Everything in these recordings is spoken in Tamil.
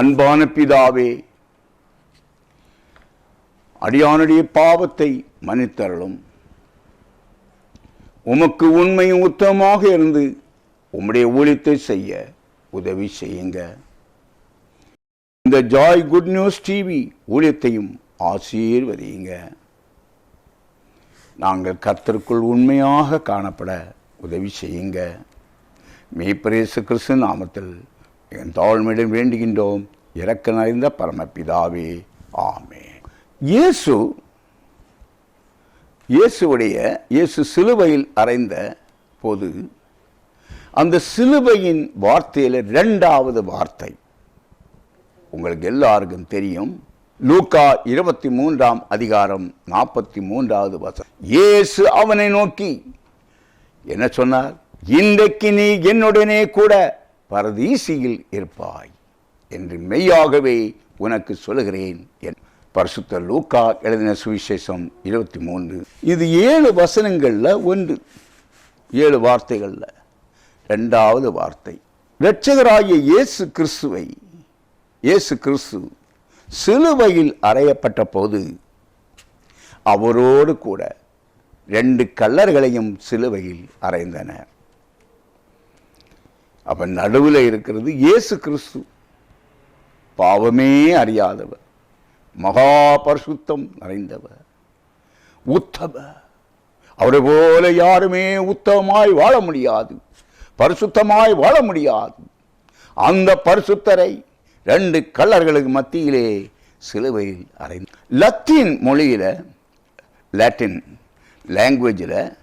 அன்பான பிதாவே அடியானுடைய பாவத்தை மன்னித்தரலும் உமக்கு உண்மையும் உத்தமமாக இருந்து உம்முடைய ஊழியத்தை செய்ய உதவி செய்யுங்க. இந்த ஜாய் குட் நியூஸ் டிவி ஊழியத்தையும் ஆசீர்வதியுங்க. நாங்கள் கர்த்தருக்குள் உண்மையாக காணப்பட உதவி செய்யுங்க. மேய்ப்பரேசு கிறிஸ்து நாமத்தில் என் தாழ்மையுடன் வேண்டுகின்றோம். இறக்க நிறைந்த பரமபிதாவே ஆமே இயேசு இயேசுடைய இயேசு சிலுவையில் அறைந்த போது அந்த சிலுவையின் வார்த்தையில் ரெண்டாவது வார்த்தை. உங்களுக்கு எல்லாருக்கும் தெரியும். லூக்கா இருபத்தி மூன்றாம் அதிகாரம் நாற்பத்தி மூன்றாவது வசனம். இயேசு அவனை நோக்கி என்ன சொன்னார்? இன்றைக்கு நீ என்னுடனே கூட பரதீசியில் இருப்பாய் என்று மெய்யாகவே உனக்கு சொல்லுகிறேன் என் பரிசுத்த லூக்கா எழுதின சுவிசேஷம் இருபத்தி மூன்று. இது ஏழு வசனங்களில் ஒன்று. ஏழு வார்த்தைகளில். ரெண்டாவது வார்த்தை. இரட்சகராகிய இயேசு கிறிஸ்துவை இயேசு கிறிஸ்து சிலுவையில் அறையப்பட்ட போது அவரோடு கூட ரெண்டு கல்லர்களையும் சிலுவையில் அறைந்தனர். அப்போ நடுவில் இருக்கிறது இயேசு கிறிஸ்து. பாவமே அறியாதவர். மகா பரிசுத்தம் நிறைந்தவர். உத்தம. அவரை போல யாருமே உத்தமமாய் வாழ முடியாது. பரிசுத்தமாய் வாழ முடியாது. அந்த பரிசுத்தரை ரெண்டு கல்லர்களுக்கு மத்தியிலே சிலுவையில் அறைந்து லத்தீன் மொழியில் லாட்டின் லாங்குவேஜில்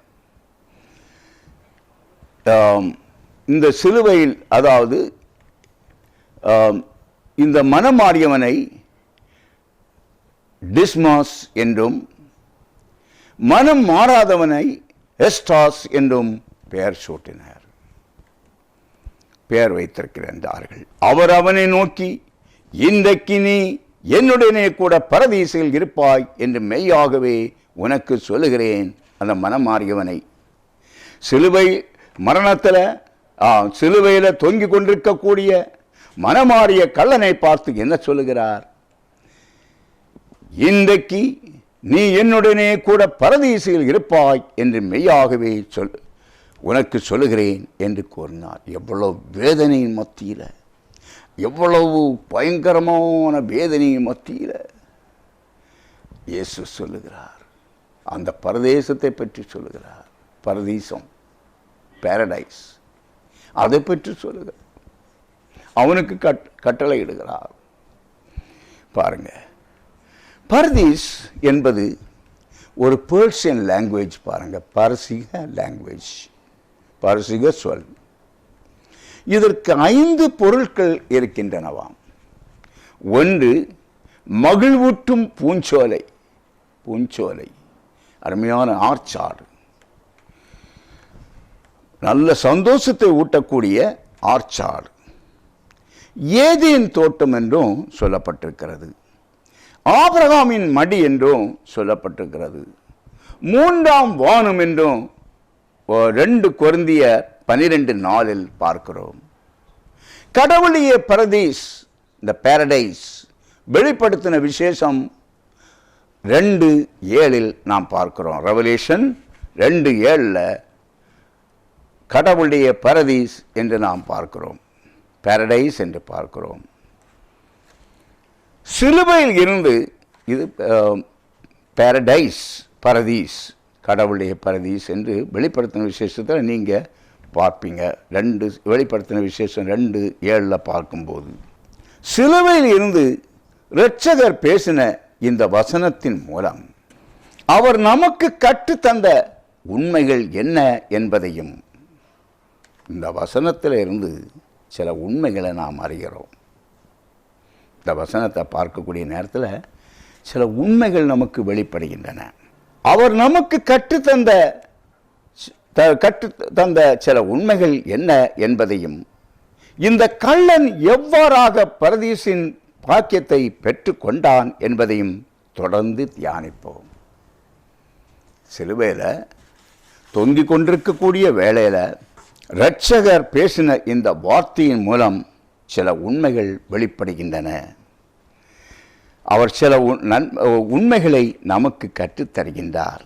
இந்த சிலுவையில் அதாவது இந்த மனமாறியவனை டிஸ்மாஸ் என்றும் மனம் மாறாதவனை எஸ்டாஸ் என்றும் பெயர் சூட்டினார். பெயர் வைத்திருக்கிறார்கள் அவர் அவனை நோக்கி இன்றைக்கு நீ என்னுடனே கூட பரதீசில் இருப்பாய் என்று மெய்யாகவே உனக்கு சொல்லுகிறேன். அந்த மனம் மாறியவனை சிலுவை மரணத்தில் சிலுவையில் தொங்கிக் கொண்டிருக்கக்கூடிய மனமாறிய கள்ளனை பார்த்து என்ன சொல்லுகிறார்? இன்றைக்கு நீ என்னுடனே கூட பரதீசில் இருப்பாய் என்று மெய்யாகவே சொல் உனக்கு சொல்லுகிறேன் என்று கூறினார். எவ்வளவு வேதனையின் மத்தியில் எவ்வளவு பயங்கரமான வேதனையின் மத்தியில் இயேசு சொல்லுகிறார். அந்த பரதேசத்தை பற்றி சொல்லுகிறார். பரதீசம் பேரடைஸ் அதை பற்றி சொல்லுகிறார் அவனுக்கு கட் கட்டளை இடுகிறார் பாருங்க. பர்தீஸ் என்பது ஒரு பேர்ஷியன் லாங்குவேஜ் பாருங்கள் பரிசிக லாங்குவேஜ் பரிசிக சொல். இதற்கு ஐந்து பொருட்கள் இருக்கின்றனவாம். ஒன்று மகிழ்வூட்டும் பூஞ்சோலை. பூஞ்சோலை. அருமையான ஆர்ச்சாடு. நல்ல சந்தோஷத்தை ஊட்டக்கூடிய ஆர்ச்சாடு. ஏதேன் தோட்டம் என்றும் சொல்லப்பட்டிருக்கிறது. ஆபிரகாமின் மடி என்றும் சொல்லப்பட்டிருக்கிறது. மூன்றாம் வானம் என்றும் ஓ, ரெண்டு கொருந்திய பனிரெண்டு நாளில் பார்க்கிறோம். கடவுளிய பரதீஸ் இந்த பேரடைஸ் வெளிப்படுத்தின விசேஷம் ரெண்டு ஏழில் நாம் பார்க்கிறோம். ரெவலேஷன் ரெண்டு ஏழில் கடவுளுடைய பரதீஸ் என்று நாம் பார்க்கிறோம். பேரடைஸ் என்று பார்க்கிறோம். சிலுவையில் இருந்து இது பேரடைஸ் பரதீஸ் கடவுளுடைய பரதீஸ் என்று வெளிப்படுத்தின விசேஷத்தில் நீங்கள் பார்ப்பீங்க. ரெண்டு வெளிப்படுத்தின விசேஷம் ரெண்டு ஏழில் பார்க்கும்போது. சிலுவையில் இருந்து இரட்சகர் பேசின இந்த வசனத்தின் மூலம் அவர் நமக்கு கற்றுத்தந்த உண்மைகள் என்ன என்பதையும் இந்த வசனத்தில் இருந்து சில உண்மைகளை நாம் அறிகிறோம். இந்த வசனத்தை பார்க்கக்கூடிய நேரத்தில் சில உண்மைகள் நமக்கு வெளிப்படுகின்றன. அவர் நமக்கு கற்றுத்தந்த த- கற்று தந்த சில உண்மைகள் என்ன என்பதையும் இந்த கள்ளன் எவ்வாறாக பரதீசின் பாக்கியத்தை பெற்றுக்கொண்டான் என்பதையும் தொடர்ந்து தியானிப்போம். சிலுவையில் தொங்கிக் கொண்டிருக்கக்கூடிய வேளையில் இரட்சகர் பேசின இந்த வார்த்தையின் மூலம் சில உண்மைகள் வெளிப்படுகின்றன. அவர் சில நன் உண்மைகளை நமக்கு கற்றுத் தருகின்றார்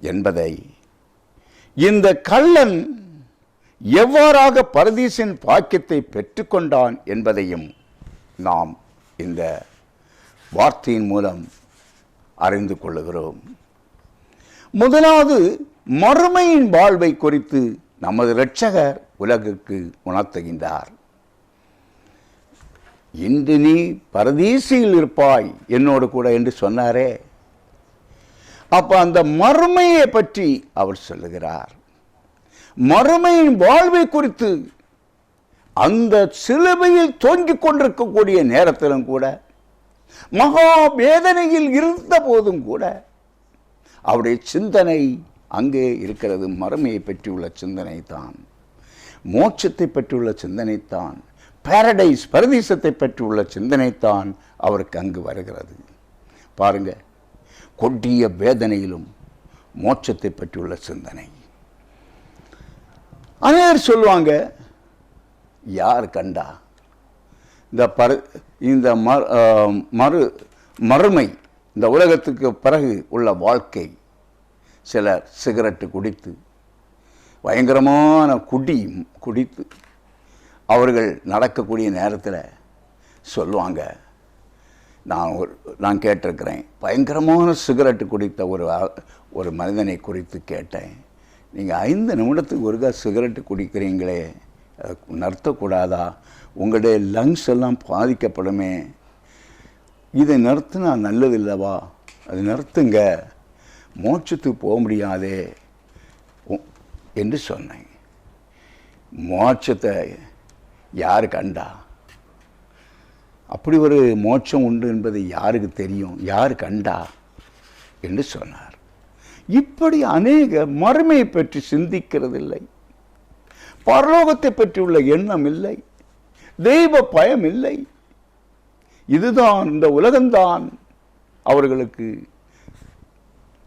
என்பதை. இந்த கள்ளன் எவ்வாறாக பரதீசின் பாக்கியத்தை பெற்றுக்கொண்டான் என்பதையும் நாம் இந்த வார்த்தையின் மூலம் அறிந்து கொள்ளுகிறோம். முதலாவது மறுமையின் வாழ்வை குறித்து நமது இரட்சகர் உலகுக்கு உணர்த்துகின்றார். இன்று நீ பரதீசியில் இருப்பாய் என்னோடு கூட என்று சொன்னாரே. அப்ப அந்த மறுமையை பற்றி அவர் சொல்லுகிறார். மறுமையின் வாழ்வை குறித்து அந்த சிலுவையில் தோங்கிக் கொண்டிருக்கக்கூடிய நேரத்திலும் கூட மகா வேதனையில் இருந்த போதும் கூட அவருடைய சிந்தனை அங்கே இருக்கிறது மறுமையை பற்றியுள்ள சிந்தனை தான் மோட்சத்தை பற்றியுள்ள சிந்தனை தான் பாரடைஸ் பரதீசத்தை பற்றியுள்ள சிந்தனை தான் அவருக்கு அங்கு வருகிறது. பாருங்க கொடிய வேதனையிலும் மோட்சத்தை பற்றியுள்ள சிந்தனை. அநேகர் சொல்லுவாங்க யார் கண்டா? இந்த பரு இந்த மறு மறுமை இந்த உலகத்துக்கு பிறகு உள்ள வாழ்க்கை சிலர் சிகரெட்டு குடித்து பயங்கரமான குடி குடித்து அவர்கள் நடக்கக்கூடிய நேரத்தில் சொல்லுவாங்க நான் ஒரு நான் கேட்டிருக்கிறேன் பயங்கரமான சிகரெட்டு குடித்த ஒரு ஒரு மனிதனை குறித்து கேட்டேன் நீங்கள் ஐந்து நிமிடத்துக்கு ஒருக்கா சிகரெட்டு குடிக்கிறீங்களே நிறுத்தக்கூடாதா உங்களுடைய லங்ஸ் எல்லாம் பாதிக்கப்படுமே இதை நிறுத்தினா நல்லது இல்லவா? அது நிறுத்துங்க. மோட்சத்துக்கு போக முடியாதே உ- என்று சொன்னேன். மோட்சத்தை யார் கண்டா? அப்படி ஒரு மோட்சம் உண்டு என்பது யாருக்கு தெரியும்? யார் கண்டா? என்று சொன்னார். இப்படி அநேக மறுமையை பற்றி சிந்திக்கிறதில்லை. பரலோகத்தை பற்றியுள்ள எண்ணம் இல்லை. தெய்வ பயம் இல்லை. இதுதான் இந்த உலகம்தான் அவர்களுக்கு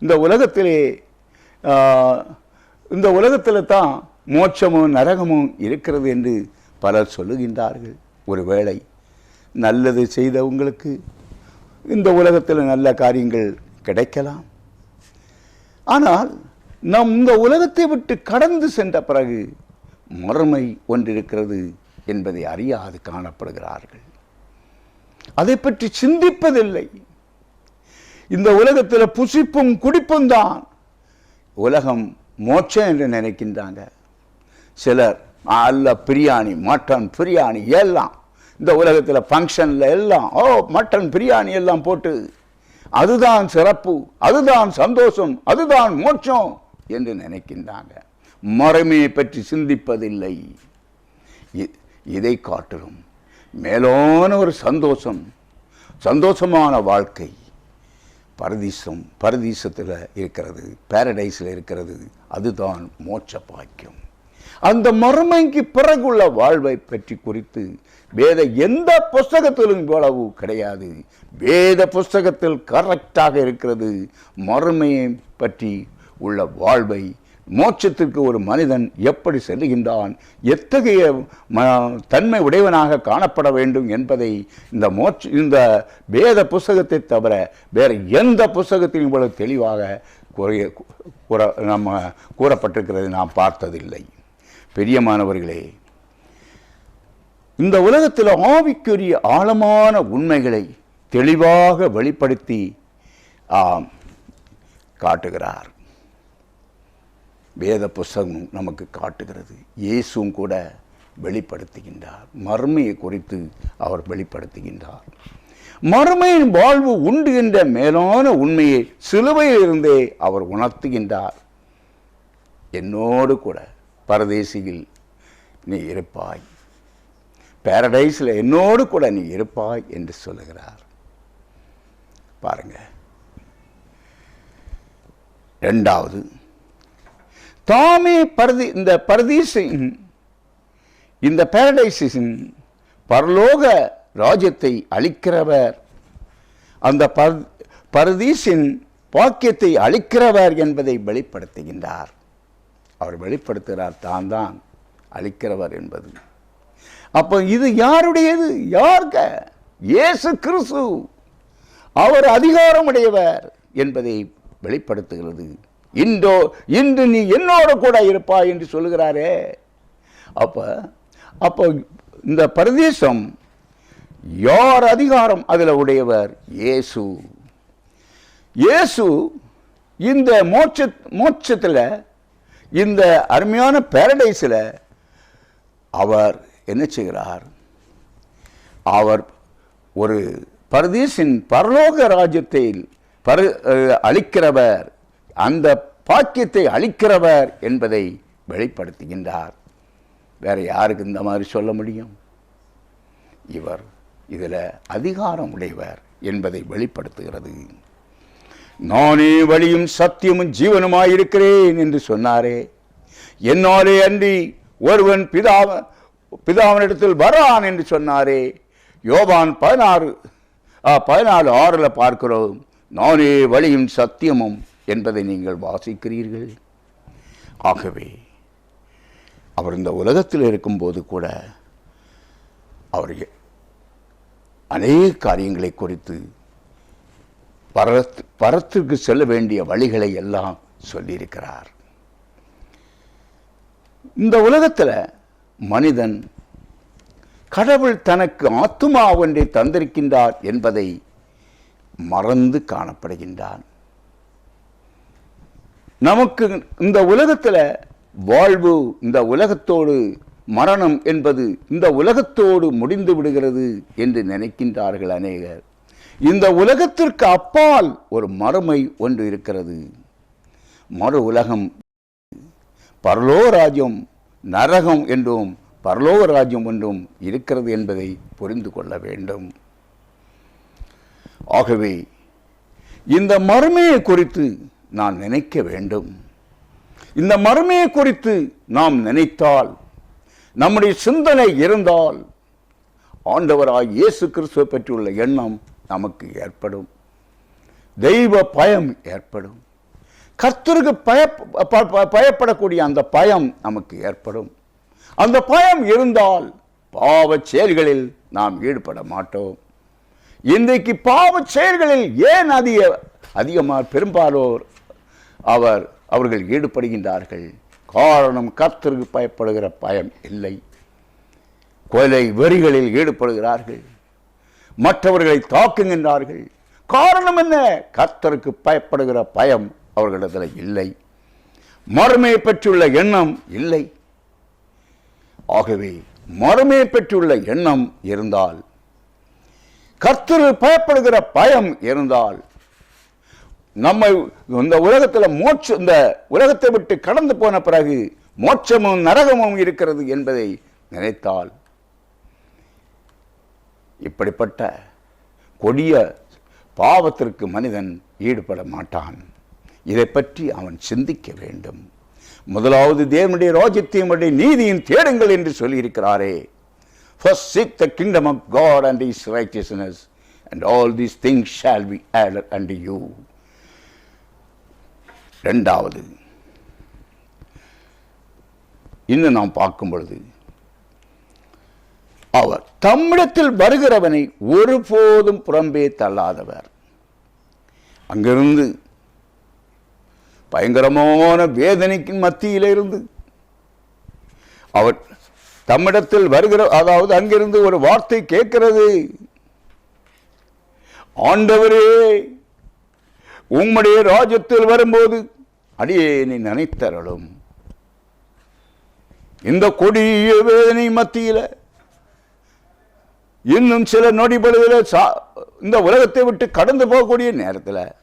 இந்த உலகத்திலே இந்த உலகத்தில் தான் மோட்சமும் நரகமும் இருக்கிறது என்று பலர் சொல்லுகின்றார்கள். ஒருவேளை நல்லது செய்தவங்களுக்கு இந்த உலகத்தில் நல்ல காரியங்கள் கிடைக்கலாம். ஆனால் நாம் இந்த உலகத்தை விட்டு கடந்து சென்ற பிறகு மறுமை ஒன்றிருக்கிறது என்பதை அறியாது காணப்படுகிறார்கள். அதை பற்றி சிந்திப்பதில்லை. இந்த உலகத்தில் புசிப்பும் குடிப்பும் தான். உலகம் மோட்சம் என்று நினைக்கின்றாங்க. சிலர் அல்ல பிரியாணி மட்டன் பிரியாணி எல்லாம். இந்த உலகத்தில் ஃபங்க்ஷனில் எல்லாம் ஓ மட்டன் பிரியாணி எல்லாம் போட்டு. அதுதான் சிறப்பு அதுதான் சந்தோஷம் அதுதான் மோட்சம் என்று நினைக்கின்றாங்க. மறுமையை பற்றி சிந்திப்பதில்லை. இதை காட்டிலும் மேலான ஒரு சந்தோஷம் சந்தோஷமான வாழ்க்கை. பரதீசம் பரதீசத்தில் இருக்கிறது பாரடைஸில் இருக்கிறது அதுதான் மோட்ச பாக்கியம் அந்த மறுமைக்கு பிறகுள்ள வாழ்வை பற்றி குறித்து வேத எந்த புஸ்தகத்திலும் இவ்வளவு கிடையாது. வேத புஸ்தகத்தில் கரெக்டாக இருக்கிறது மறுமையை பற்றி உள்ள வாழ்வை மோட்சத்திற்கு ஒரு மனிதன் எப்படி செல்லுகின்றான் எத்தகைய ம- தன்மை உடையவனாக காணப்பட வேண்டும் என்பதை இந்த மோட்ச இந்த வேத புஸ்தகத்தை தவிர வேறு எந்த புஸ்தகத்திலும் இவ்வளவு தெளிவாக குறைய கூற நம்ம கூறப்பட்டிருக்கிறது நாம் பார்த்ததில்லை. பெரியமானவர்களே இந்த உலகத்தில் ஆவிக்குரிய ஆழமான உண்மைகளை தெளிவாக வெளிப்படுத்தி ஆம், காட்டுகிறார். வேத புஸ்தகம் நமக்கு காட்டுகிறது. இயேசுவும் கூட வெளிப்படுத்துகின்றார். மறுமையை குறித்து அவர் வெளிப்படுத்துகின்றார். மறுமையின் வாழ்வு உண்டு என்ற மேலான உண்மையை சிலுவையிலிருந்தே அவர் உணர்த்துகின்றார். என்னோடு கூட பரதேசியில் நீ இருப்பாய். பேரடைஸில் என்னோடு கூட நீ இருப்பாய் என்று சொல்லுகிறார். பாருங்க. ரெண்டாவது தாமே பரதி இந்த பரதீசின் இந்த பேரடைசின் பரலோக ராஜ்யத்தை அளிக்கிறவர் அந்த பரதீசின் பாக்கியத்தை அளிக்கிறவர் என்பதை வெளிப்படுத்துகின்றார். அவர் வெளிப்படுத்துகிறார் தான் தான் அளிக்கிறவர் என்பது. அப்போ இது யாருடையது? யார்க? இயேசு கிறிஸ்து. அவர் அதிகாரமுடையவர் என்பதை வெளிப்படுத்துகிறது. இன்றோ இன்று நீ என்னோட கூட இருப்பாய் என்று சொல்லுகிறாரே. அப்போ அப்போ இந்த பிரதேசம் யார் அதிகாரம் அதில் உடையவர்? இயேசு. இயேசு இந்த மோட்ச மோட்சத்தில் இந்த அருமையான பேரடைஸில் அவர் என்ன செய்கிறார்? அவர் ஒரு பரதேசின் பரலோக ராஜ்யத்தை பரு அளிக்கிறவர். அந்த பாக்கியத்தை அளிக்கிறவர் என்பதை வெளிப்படுத்துகின்றார். வேற யாருக்கு இந்த மாதிரி சொல்ல முடியும்? இவர் இதில் அதிகாரம் உடையவர் என்பதை வெளிப்படுத்துகிறது. நானே வழியும் சத்தியமும் ஜீவனுமாயிருக்கிறேன் என்று சொன்னாரே. என்னாலே அன்றி ஒருவன் பிதாவ பிதாவனிடத்தில் வரான் என்று சொன்னாரே. யோபான் பதினாறு ஆ, பதினாலு ஆறில் பார்க்கிறோம். நானே வழியும் சத்தியமும் என்பதை நீங்கள் வாசிக்கிறீர்கள். ஆகவே அவர் இந்த உலகத்தில் இருக்கும்போது கூட அவர் அநேக காரியங்களை குறித்து பரத் பரத்திற்கு செல்ல வேண்டிய வழிகளை எல்லாம் சொல்லியிருக்கிறார். இந்த உலகத்தில் மனிதன் கடவுள் தனக்கு ஆத்துமா ஒன்றை தந்திருக்கின்றார் என்பதை மறந்து காணப்படுகின்றான். நமக்கு இந்த உலகத்தில் வாழ்வு இந்த உலகத்தோடு மரணம் என்பது இந்த உலகத்தோடு முடிந்து விடுகிறது என்று நினைக்கின்றார்கள் அநேகர். இந்த உலகத்திற்கு அப்பால் ஒரு மறுமை ஒன்று இருக்கிறது. மறு உலகம் பரலோகராஜ்யம் நரகம் என்றும் பரலோகராஜ்யம் என்றும் இருக்கிறது என்பதை புரிந்து கொள்ள வேண்டும். ஆகவே இந்த மறுமையை குறித்து நான் நினைக்க வேண்டும். இந்த மறுமையை குறித்து நாம் நினைத்தால் நம்முடைய சிந்தனை இருந்தால் ஆண்டவராய் இயேசு கிறிஸ்துவை பற்றியுள்ள எண்ணம் நமக்கு ஏற்படும். தெய்வ பயம் ஏற்படும். கர்த்தருக்கு பய பயப்படக்கூடிய அந்த பயம் நமக்கு ஏற்படும். அந்த பயம் இருந்தால் பாவச் செயல்களில் நாம் ஈடுபட மாட்டோம். இன்றைக்கு பாவச் செயல்களில் ஏன் அதிக அதிகமாக பெரும்பாலோர் அவர் அவர்கள் ஈடுபடுகின்றார்கள். காரணம் கர்த்தருக்கு பயப்படுகிற பயம் இல்லை. கொலை வெறிகளில் ஈடுபடுகிறார்கள். மற்றவர்களை தாக்குகின்றார்கள். காரணம் என்ன? கர்த்தருக்கு பயப்படுகிற பயம் அவர்களிடத்தில் இல்லை. மறுமையை பற்றியுள்ள எண்ணம் இல்லை. ஆகவே மறுமையை பற்றியுள்ள எண்ணம் இருந்தால் கர்த்தர் பயப்படுகிற பயம் இருந்தால் நம்மை இந்த உலகத்தில் மோட்ச இந்த உலகத்தை விட்டு கடந்து போன பிறகு மோட்சமும் நரகமும் இருக்கிறது என்பதை நினைத்தால் இப்படிப்பட்ட கொடிய பாவத்திற்கு மனிதன் ஈடுபட மாட்டான். இதை பற்றி அவன் சிந்திக்க வேண்டும். முதலாவது தேவனுடைய ராஜ்யத்தையும் நீதியின் நீதியும் தேடுங்கள் என்று சொல்லியிருக்கிறாரே. First seek the kingdom of God and is righteousness and all these things shall be added and you ரெண்டாவது இன்னும் நாம் பார்க்கும் பொழுது அவர் தம்மிடத்தில் வருகிறவனை ஒருபோதும் புறம்பே தள்ளாதவர். அங்கிருந்து பயங்கரமான வேதனைக்கின் மத்தியில் இருந்து அவர் தம்மிடத்தில் வருகிற அதாவது அங்கிருந்து ஒரு வார்த்தை கேட்கிறது. ஆண்டவரே உம்முடைய ராஜ்யத்தில் வரும்போது அடியே நீ நினைத்தரலும் இந்த கொடிய வேதனை மத்தியில் இன்னும் சில நொடி சா- இந்த உலகத்தை விட்டு கடந்து போகக்கூடிய நேரத்தில்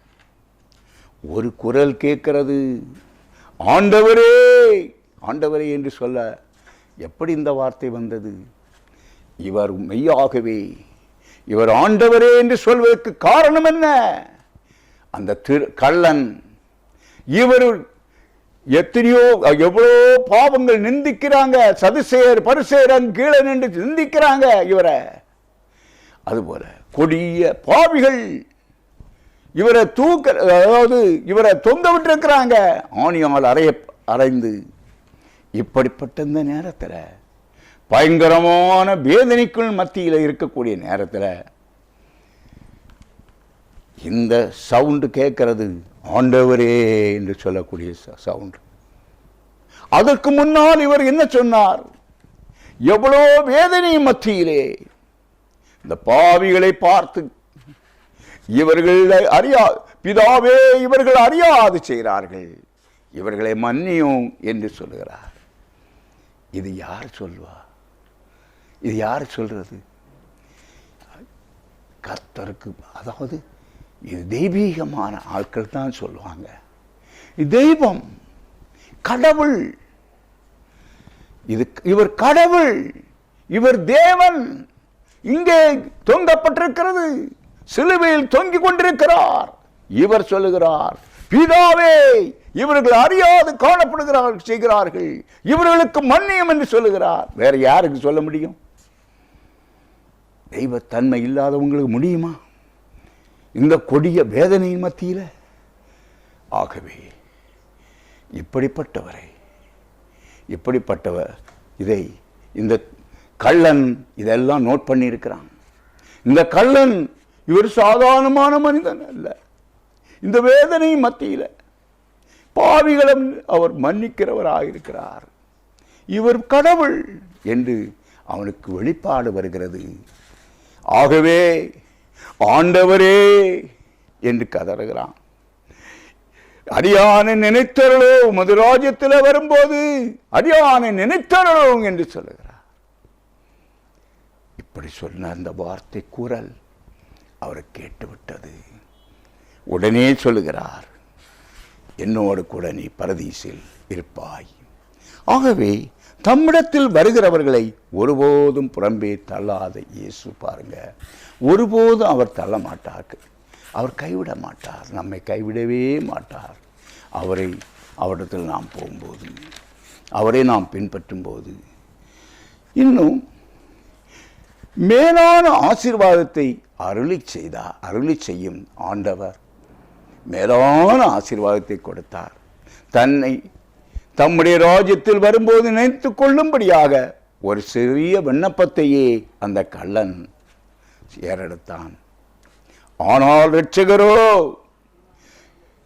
ஒரு குரல் கேட்கிறது. ஆண்டவரே ஆண்டவரே என்று சொல்ல எப்படி இந்த வார்த்தை வந்தது? இவர் மெய்யாகவே இவர் ஆண்டவரே என்று சொல்வதற்கு காரணம் என்ன? அந்த திரு கள்ளன் இவர் எத்தனையோ எவ்வளோ பாவங்கள் நிந்திக்கிறாங்க. சதுசேர் பரிசேரன் கீழே நின்று நிந்திக்கிறாங்க இவரை. அதுபோல கொடிய பாவிகள் இவரை தூக்க அதாவது இவரை தொங்க விட்டுருக்கிறாங்க. ஆணியால் அறைய அரைந்து இப்படிப்பட்ட இந்த நேரத்தில் பயங்கரமான வேதனைக்குள் மத்தியில் இருக்கக்கூடிய நேரத்தில் இந்த சவுண்டு கேட்கறது. ஆண்டவரே என்று சொல்லக்கூடிய சவுண்டு. அதற்கு முன்னால் இவர் என்ன சொன்னார்? எவ்வளோ வேதனை மத்தியிலே. இந்த பாவிகளை பார்த்து இவர்களை அறியா பிதாவே இவர்கள் அறியாது செய்கிறார்கள். இவர்களை மன்னியும் என்று சொல்லுகிறார். இது யார் சொல்வா? இது யார் சொல்றது? கர்த்தருக்கு அதாவது இது தெய்வீகமான ஆட்கள் தான் சொல்லுவாங்க. தெய்வம் கடவுள். இது இவர் கடவுள் இவர் தேவன். இங்கே தொங்கப்பட்டிருக்கிறது சிலுவையில் தொங்கிக் கொண்டிருக்கிறார். இவர் சொல்லுகிறார் பிதாவே இவர்கள் அறியாது காணப்படுகிறார்கள் செய்கிறார்கள். இவர்களுக்கு மன்னியம் என்று சொல்லுகிறார். வேற யாருக்கு சொல்ல முடியும்? தெய்வத்தன்மை இல்லாதவங்களுக்கு முடியுமா? இந்த கொடிய வேதனையின் மத்தியில்? ஆகவே இப்படிப்பட்டவரை இப்படிப்பட்டவர் இதை இந்த கள்ளன் இதெல்லாம் நோட் பண்ணியிருக்கிறான். இந்த கள்ளன் இவர் சாதாரணமான மனிதன் அல்ல. இந்த வேதனை மத்தியில் பாவிகளும் அவர் மன்னிக்கிறவராக இருக்கிறார் இவர் கடவுள் என்று அவனுக்கு வெளிப்பாடு வருகிறது. ஆகவே ஆண்டவரே என்று கதறுகிறான். அடியானை நினைத்தரலோ உமது ராஜ்யத்தில் வரும்போது அடியானை நினைத்தரலோ என்று சொல்லுகிறார். இப்படி சொன்ன அந்த வார்த்தை கூறல் அவர் கேட்டுவிட்டது. உடனே சொல்லுகிறார் என்னோடு கூட நீ பரதீசில் இருப்பாய். ஆகவே தம்மிடத்தில் வருகிறவர்களை ஒருபோதும் புறம்பே தள்ளாத இயேசு பாருங்க. ஒருபோதும் அவர் தள்ள மாட்டார். அவர் கைவிட மாட்டார். நம்மை கைவிடவே மாட்டார். அவரை அவரிடத்தில் நாம் போகும்போது அவரை நாம் பின்பற்றும் போது இன்னும் மேலான ஆசீர்வாதத்தை அருளி செய்தார் அருளி செய்யும் ஆண்டவர் மேலான ஆசீர்வாதத்தை கொடுத்தார். தன்னை தம்முடைய ராஜ்யத்தில் வரும்போது நினைத்து கொள்ளும்படியாக ஒரு சிறிய விண்ணப்பத்தையே அந்த கள்ளன் ஏறெடுத்தான் ஆனால் ரட்சகரோ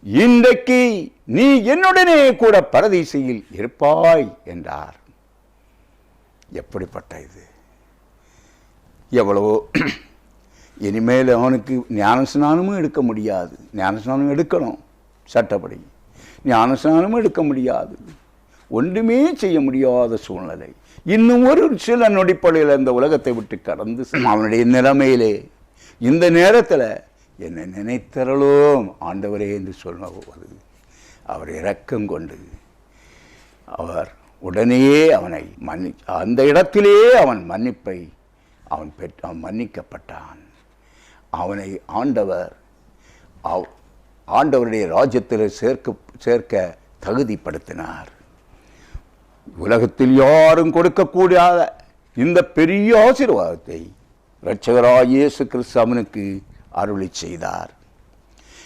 இன்றைக்கு நீ என்னுடனே கூட பரதீசையில் இருப்பாய் என்றார். எப்படிப்பட்ட இது? எவ்வளவோ இனிமேல் அவனுக்கு ஞானஸ்நானமும் எடுக்க முடியாது. ஞானஸ்நானம் எடுக்கணும் சட்டப்படி. ஞானஸ்நானமும் எடுக்க முடியாது. ஒன்றுமே செய்ய முடியாத சூழ்நிலை. இன்னும் ஒரு சில நொடிப்படையில் இந்த உலகத்தை விட்டு கடந்து அவனுடைய நிலைமையிலே. இந்த நேரத்தில் என்னை நினைத்தரலும் ஆண்டவரே என்று சொல்லுவது அவர் இரக்கம் கொண்டு அவர் உடனே அவனை மன்னி அந்த இடத்திலே அவன் மன்னிப்பை அவன் பெற்று அவன் மன்னிக்கப்பட்டான். அவனை ஆண்டவர் அவ்- ஆண்டவருடைய ராஜ்யத்தில் சேர்க்க சேர்க்க தகுதிப்படுத்தினார். உலகத்தில் யாரும் கொடுக்கக்கூடாத இந்த பெரிய ஆசீர்வாதத்தை இரட்சகராய் இயேசு கிறிஸ்தவனுக்கு அருளி செய்தார்.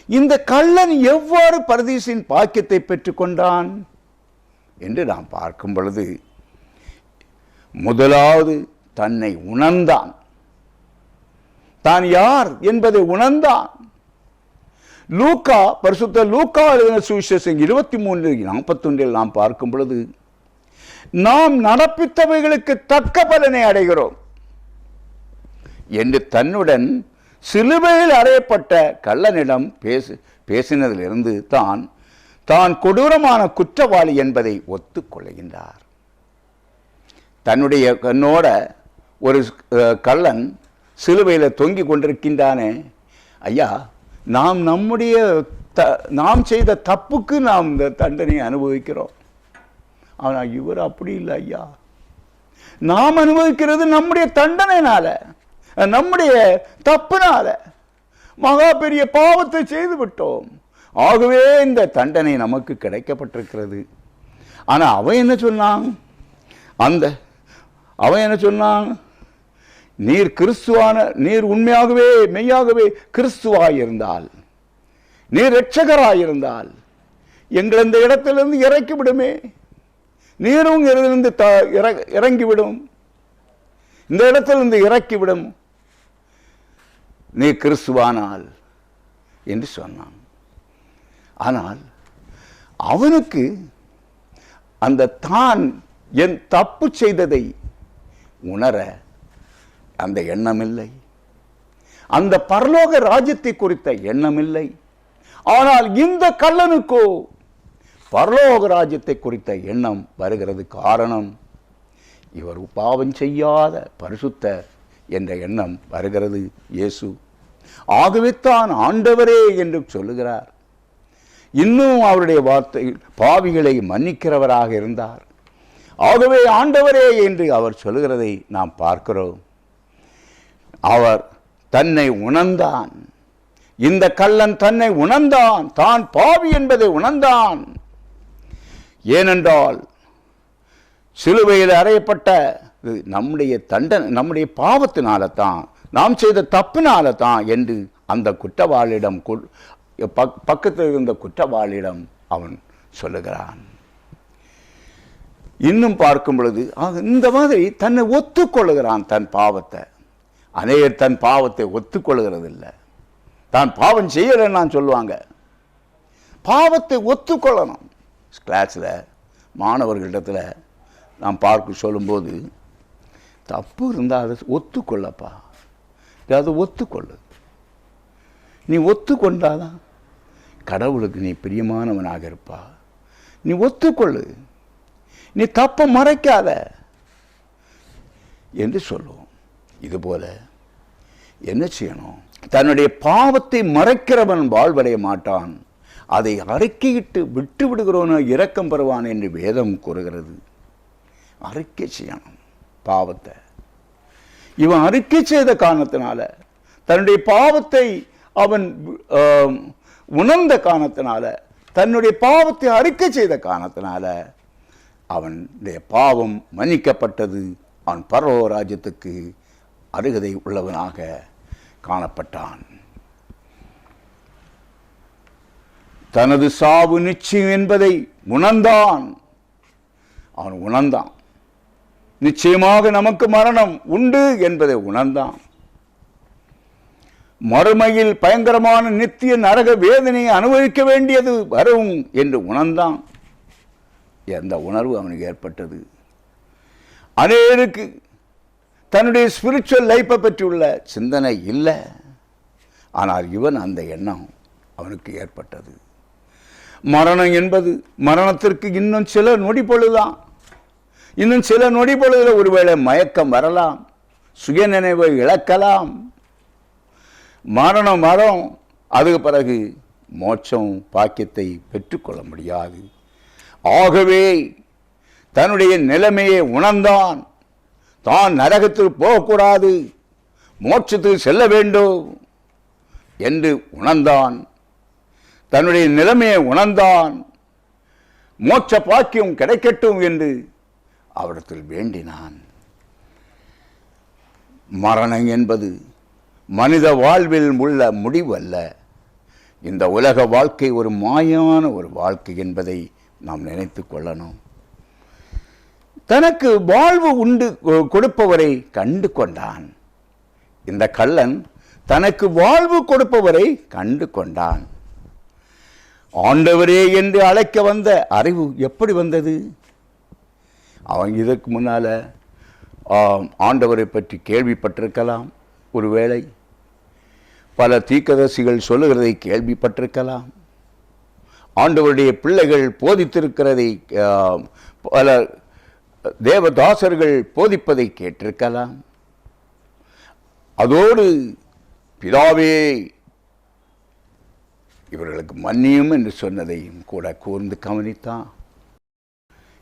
இந்த கள்ளன் எவ்வாறு பரதீசின் பாக்கியத்தை பெற்றுக்கொண்டான் என்று நாம் பார்க்கும் பொழுது முதலாவது தன்னை உணர்ந்தான். தான் யார் என்பதை உணர்ந்தான். லூக்கா பரிசுத்த லூக்கா எழுதின சுவிசேஷம் இருபத்தி மூன்று நாற்பத்தொன்றில் நாம் பார்க்கும் பொழுது நாம் நடப்பித்தவைகளுக்கு தக்க பலனை அடைகிறோம். என்று தன்னுடன் சிலுவையில் அறையப்பட்ட கள்ளனிடம் பேசு பேசினதிலிருந்து தான் தான் கொடூரமான குற்றவாளி என்பதை ஒத்துக்கொள்கின்றார் தன்னுடைய கண்ணோட ஒரு கள்ளன் சிலுவையில் தொங்கி கொண்டிருக்கின்றானே ஐயா நாம் நம்முடைய த நாம் செய்த தப்புக்கு நாம் இந்த தண்டனையை அனுபவிக்கிறோம். ஆனால் இவர் அப்படி இல்லை ஐயா. நாம் அனுபவிக்கிறது நம்முடைய தண்டனைனால நம்முடைய தப்புனால. மகா பெரிய பாவத்தை செய்து விட்டோம். ஆகவே இந்த தண்டனை நமக்கு கிடைக்கப்பட்டிருக்கிறது. ஆனால் அவன் என்ன சொன்னான்? அந்த அவன் என்ன சொன்னான்? நீர் கிறிஸ்துவான நீர் உண்மையாகவே மெய்யாகவே கிறிஸ்துவாயிருந்தால் நீர் இரட்சகராயிருந்தால் எங்களை இந்த இடத்திலிருந்து இறக்கிவிடுமே. நீரும் இதிலிருந்து த இறங்கிவிடும். இந்த இடத்திலிருந்து இறக்கிவிடும். நீ கிறிஸ்துவானால் என்று சொன்னான். ஆனால் அவனுக்கு அந்த தான் என் தப்பு செய்ததை உணர அந்த எண்ணமில்லை. அந்த பரலோக ராஜ்யத்தை குறித்த எண்ணமில்லை. ஆனால் இந்த கள்ளனுக்கோ பரலோக ராஜ்யத்தை குறித்த எண்ணம் வருகிறது காரணம் இவர் பாவம் செய்யாத பரிசுத்த என்ற எண்ணம் வருகிறது இயேசு. ஆகவே தான் ஆண்டவரே என்று சொல்லுகிறார். இன்னும் அவருடைய வார்த்தை பாவிகளை மன்னிக்கிறவராக இருந்தார். ஆகவே ஆண்டவரே என்று அவர் சொல்லுகிறதை நாம் பார்க்கிறோம். அவர் தன்னை உணர்ந்தான். இந்த கள்ளன் தன்னை உணர்ந்தான். தான் பாவி என்பதை உணர்ந்தான். ஏனென்றால் சிலுவையில் அறையப்பட்ட இது நம்முடைய தண்டனை நம்முடைய பாவத்தினால தான் நாம் செய்த தப்பினால தான் என்று அந்த குற்றவாளியிடம் பக்- பக்கத்தில் இருந்த குற்றவாளியிடம் அவன் சொல்லுகிறான். இன்னும் பார்க்கும் பொழுது இந்த மாதிரி தன்னை ஒத்துக்கொள்ளுகிறான் தன் பாவத்தை. அநேகர் தன் பாவத்தை ஒத்துக்கொள்கிறது இல்லை தான் பாவம் செய்யலைன்னு நான் சொல்லுவாங்க. பாவத்தை ஒத்துக்கொள்ளணும். கிளாஸில் மாணவர்களிடத்தில் நான் பார்க்க சொல்லும்போது தப்பு இருந்தால் அதை ஒத்துக்கொள்ளப்பா. அதை ஒத்துக்கொள்ளு. நீ ஒத்துக்கொண்டாதான் கடவுளுக்கு நீ பிரியமானவனாக இருப்பா. நீ ஒத்துக்கொள்ளு. நீ தப்பை மறைக்காத. என்று சொல்லுவோம். இதுபோல் என்ன செய்யணும்? தன்னுடைய பாவத்தை மறைக்கிறவன் வாழ்வடைய மாட்டான். அதை அறிக்கையிட்டு விட்டு விடுகிறோனோ இரக்கம் பெறுவான் என்று வேதம் கூறுகிறது. அறிக்கை செய்யணும் பாவத்தை. இவன் அறிக்கை செய்த காரணத்தினால தன்னுடைய பாவத்தை அவன் உணர்ந்த காரணத்தினால தன்னுடைய பாவத்தை அறிக்கை செய்த காரணத்தினால அவனுடைய பாவம் மன்னிக்கப்பட்டது. அவன் பரவ ராஜ்யத்துக்கு அருகதை உள்ளவனாக காணப்பட்டான். தனது சாவு நிச்சயம் என்பதை உணர்ந்தான். அவன் உணர்ந்தான். நிச்சயமாக நமக்கு மரணம் உண்டு என்பதை உணர்ந்தான். மறுமையில் பயங்கரமான நித்திய நரக வேதனையை அனுபவிக்க வேண்டியது வரும் என்று உணர்ந்தான். எந்த உணர்வு அவனுக்கு ஏற்பட்டது? அநேருக்கு தன்னுடைய ஸ்பிரிச்சுவல் லைஃப்பை பற்றியுள்ள சிந்தனை இல்லை. ஆனால் இவன் அந்த எண்ணம் அவனுக்கு ஏற்பட்டது. மரணம் என்பது மரணத்திற்கு இன்னும் சில நொடி பொழுதுதான். இன்னும் சில நொடி பொழுதுல ஒருவேளை மயக்கம் வரலாம் சுய நினைவை இழக்கலாம். மரணம் வரும் அதுக்கு பிறகு மோட்சம் பாக்கியத்தை பெற்றுக்கொள்ள முடியாது. ஆகவே தன்னுடைய நிலைமையை உணர்ந்தான். தான் நரகத்தில் போகக்கூடாது மோட்சத்துக்கு செல்ல வேண்டும் என்று உணர்ந்தான். தன்னுடைய நிலைமையை உணர்ந்தான். மோட்ச பாக்கியம் கிடைக்கட்டும் என்று அவரிடத்தில் வேண்டினான். மரணம் என்பது மனித வாழ்வில் உள்ள முடிவல்ல. இந்த உலக வாழ்க்கை ஒரு மாயான ஒரு வாழ்க்கை என்பதை நாம் நினைத்து கொள்ளணும். தனக்கு வாழ்வு உண்டு கொடுப்பவரை கண்டு கொண்டான். இந்த கள்ளன் தனக்கு வாழ்வு கொடுப்பவரை கண்டு கொண்டான். ஆண்டவரே என்று அழைக்க வந்த அறிவு எப்படி வந்தது? அவன் இதற்கு முன்னால ஆண்டவரை பற்றி கேள்விப்பட்டிருக்கலாம் ஒருவேளை. பல தீக்கதசிகள் சொல்லுகிறதை கேள்விப்பட்டிருக்கலாம். ஆண்டவருடைய பிள்ளைகள் போதித்திருக்கிறதை பல தேவதாசர்கள் போதிப்பதை கேட்டிருக்கலாம். அதோடு பிதாவே இவர்களுக்கு மன்னியும் என்று சொன்னதையும் கூட கூர்ந்து கவனித்தான்.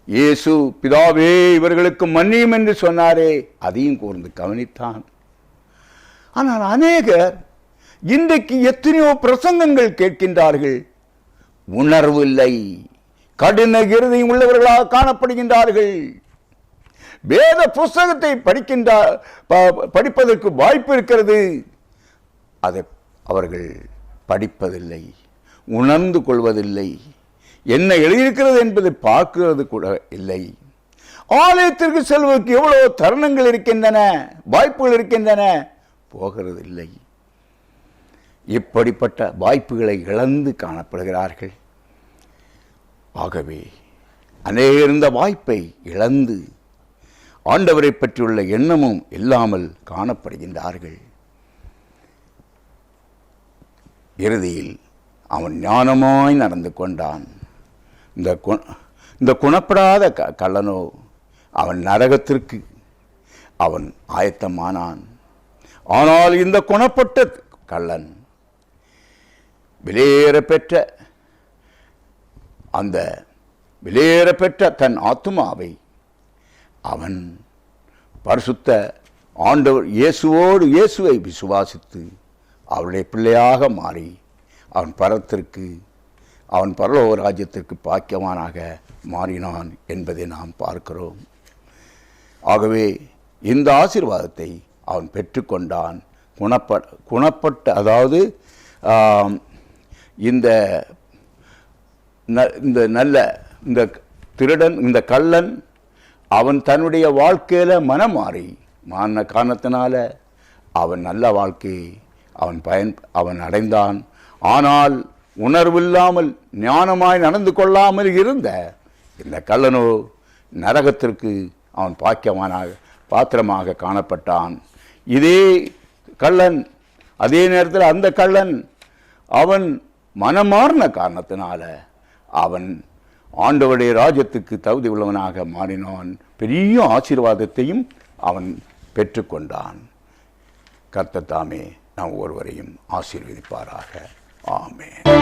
இயேசு பிதாவே இவர்களுக்கு மன்னியும் என்று சொன்னாரே அதையும் கூர்ந்து கவனித்தான். ஆனால் அநேகர் இன்றைக்கு எத்தனையோ பிரசங்கங்கள் கேட்கின்றார்கள். உணர்வு இல்லை. கடின இருதயம் உள்ளவர்களாக காணப்படுகின்றார்கள். வேத புஸ்தகத்தை படிக்கின்ற ப- படிப்பதற்கு வாய்ப்பு இருக்கிறது. அதை அவர்கள் படிப்பதில்லை. உணர்ந்து கொள்வதில்லை. என்ன எழுதியிருக்கிறது என்பதை பார்க்கிறது கூட இல்லை. ஆலயத்திற்கு செல்வதற்கு எவ்வளவு தருணங்கள் இருக்கின்றன வாய்ப்புகள் இருக்கின்றன போகிறதில்லை. இப்படிப்பட்ட வாய்ப்புகளை இழந்து காணப்படுகிறார்கள். ஆகவே அநேகர் இருந்த வாய்ப்பை இழந்து ஆண்டவரை பற்றியுள்ள எண்ணமும் இல்லாமல் காணப்படுகின்றார்கள். இறுதியில் அவன் ஞானமாய் நடந்து கொண்டான். இந்த கு இந்த குணப்படாத க கள்ளனோ அவன் நரகத்திற்கு அவன் ஆயத்தமானான். ஆனால் இந்த குணப்பட்ட கள்ளன் வெளியேற பெற்ற அந்த வெளியேற பெற்ற தன் ஆத்துமாவை அவன் பரிசுத்த ஆண்டவர் இயேசுவோடு இயேசுவை விசுவாசித்து அவருடைய பிள்ளையாக மாறி அவன் பரத்திற்கு அவன் பரலோக ராஜ்யத்திற்கு பாக்கியவானாக மாறினான் என்பதை நாம் பார்க்கிறோம். ஆகவே இந்த ஆசீர்வாதத்தை அவன் பெற்றுக்கொண்டான். குணப்ப குணப்பட்ட அதாவது இந்த ந- இந்த நல்ல இந்த திருடன் இந்த கள்ளன் அவன் தன்னுடைய வாழ்க்கையில் மனம் மாறி மாறின காரணத்தினால அவன் நல்ல வாழ்க்கையை அவன் பயன் அவன் அடைந்தான். ஆனால் உணர்வில்லாமல் ஞானமாய் நடந்து கொள்ளாமல் இருந்த இந்த கள்ளனோ நரகத்திற்கு அவன் பாக்கியமானாக பாத்திரமாக காணப்பட்டான். இதே கள்ளன் அதே நேரத்தில் அந்த கள்ளன் அவன் மனமார்ந்த காரணத்தினால அவன் ஆண்டவருடைய ராஜ்யத்துக்கு தகுதி உள்ளவனாக மாறினான். பெரிய ஆசீர்வாதத்தையும் அவன் பெற்றுக்கொண்டான். கர்த்தத்தாமே நாம் ஒருவரையும் ஆசீர்வதிப்பாராக. Amen.